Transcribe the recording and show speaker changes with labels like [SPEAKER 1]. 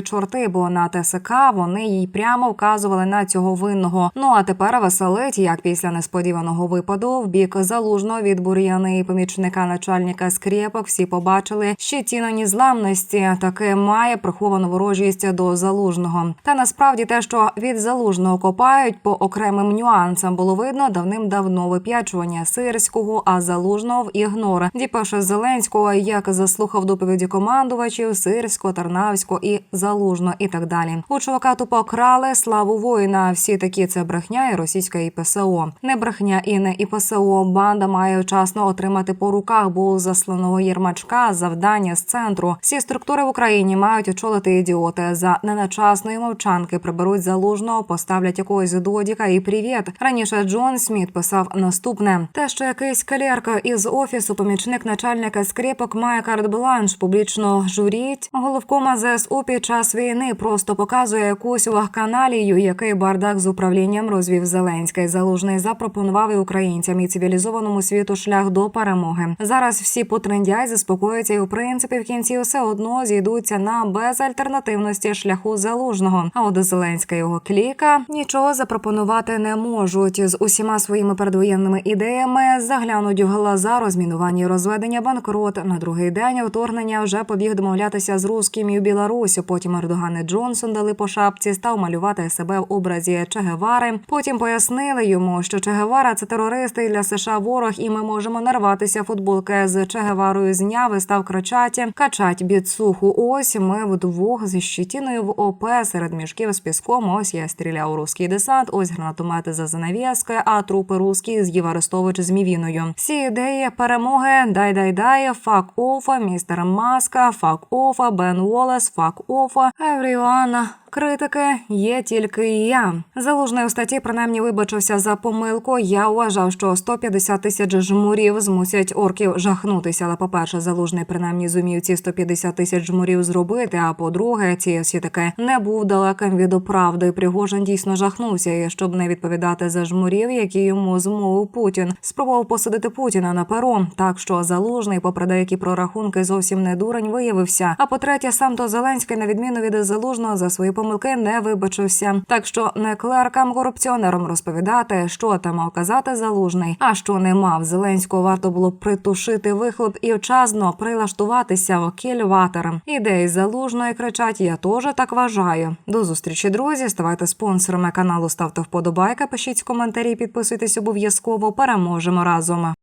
[SPEAKER 1] чорти, бо на ТСК вони їй прямо вказували на цього винного. Ну а тепер веселить, як після несподіваного випаду в бік залужного від бур'яни і помічника начальника скрєпок всі побачили щетіну незламності. Таке має приховану ворожість до залужного. Та насправді те, що від залужного копають по окремим нюансам, було видно давним-давно вип'ячування сирського, а залужного в ігнор. Діпеше Зеленського, як заслухав доповіді командувачів Сирського, Тарнавського і Залужно, і так далі. У чувака тупо крали славу воїна. Всі такі це брехня і російська і ПСО. Не брехня і не і ПСО. Банда має вчасно отримати по руках, бо засланого Єрмачка завдання з центру. Всі структури в Україні мають очолити ідіоти. За неначасної мовчанки приберуть залужного, поставлять якогось додіка і привіт. Раніше Джон Сміт писав наступне: те, що якийсь калерка із офісу, помічник начальника скріпок має карт-бланш, публічно журіть. Головкома ЗСУ під час війни просто показує якусь вахканалію, який бардак з управлінням розвів Зеленський. Залужний запропонував і українцям і цивілізованому світу шлях до перемоги. Зараз всі потрендять, заспокояться, і в принципі в кінці все одно зійдуться на безальтернативності шляху залужного. А от Зеленська його кліка нічого запропонувати не можуть з усіма своїми передвоєнними ідеями. Заглянуть у глаза розмінування розведення банкрот. На другий день вторгнення вже побіг домовлятися з русським і Білорусі. Ердоган і Джонсон дали по шапці, став малювати себе в образі Че Гевари. Потім пояснили йому, що Че Гевара – це терористи для США ворог, і ми можемо нарватися футболки з Че Геварою зняв і став кричати качать біцуху. Ось ми вдвох зі щитіною в ОП серед мішків з піском. Ось я стріляв у русський десант. Ось гранатомети за занавіскою, а трупи русські з'їв Арестович з Мівіною. Всі ідеї перемоги дай дай дай фак офа, містер Маска, фак офа, Бен Уоллес, фак офа, Евріоана. Критики є тільки я. Залужний у статті принаймні вибачився за помилку. Я вважав, що 150 тисяч жмурів змусять орків жахнутися. Але, по-перше, залужний принаймні зумів ці 150 тисяч жмурів зробити. А по-друге, ці всі таки не був далеким від правди. Пригожин дійсно жахнувся. І щоб не відповідати за жмурів, які йому змовив Путін, спробував посадити Путіна на перо. Так що залужний, попри деякі прорахунки, зовсім не дурень виявився. А по-третє, сам то Зеленський, на відміну від залужного, за свої помилки не вибачився. Так що не клеркам корупціонерам розповідати, що там мав казати залужний, а що не мав Зеленського, варто було притушити вихлоп і вчасно прилаштуватися в кільватер. Ідеї залужної кричать: Я теж так вважаю. До зустрічі, друзі. Ставайте спонсорами каналу, ставте вподобайки, пишіть коментарі, підписуйтесь обов'язково. Переможемо разом.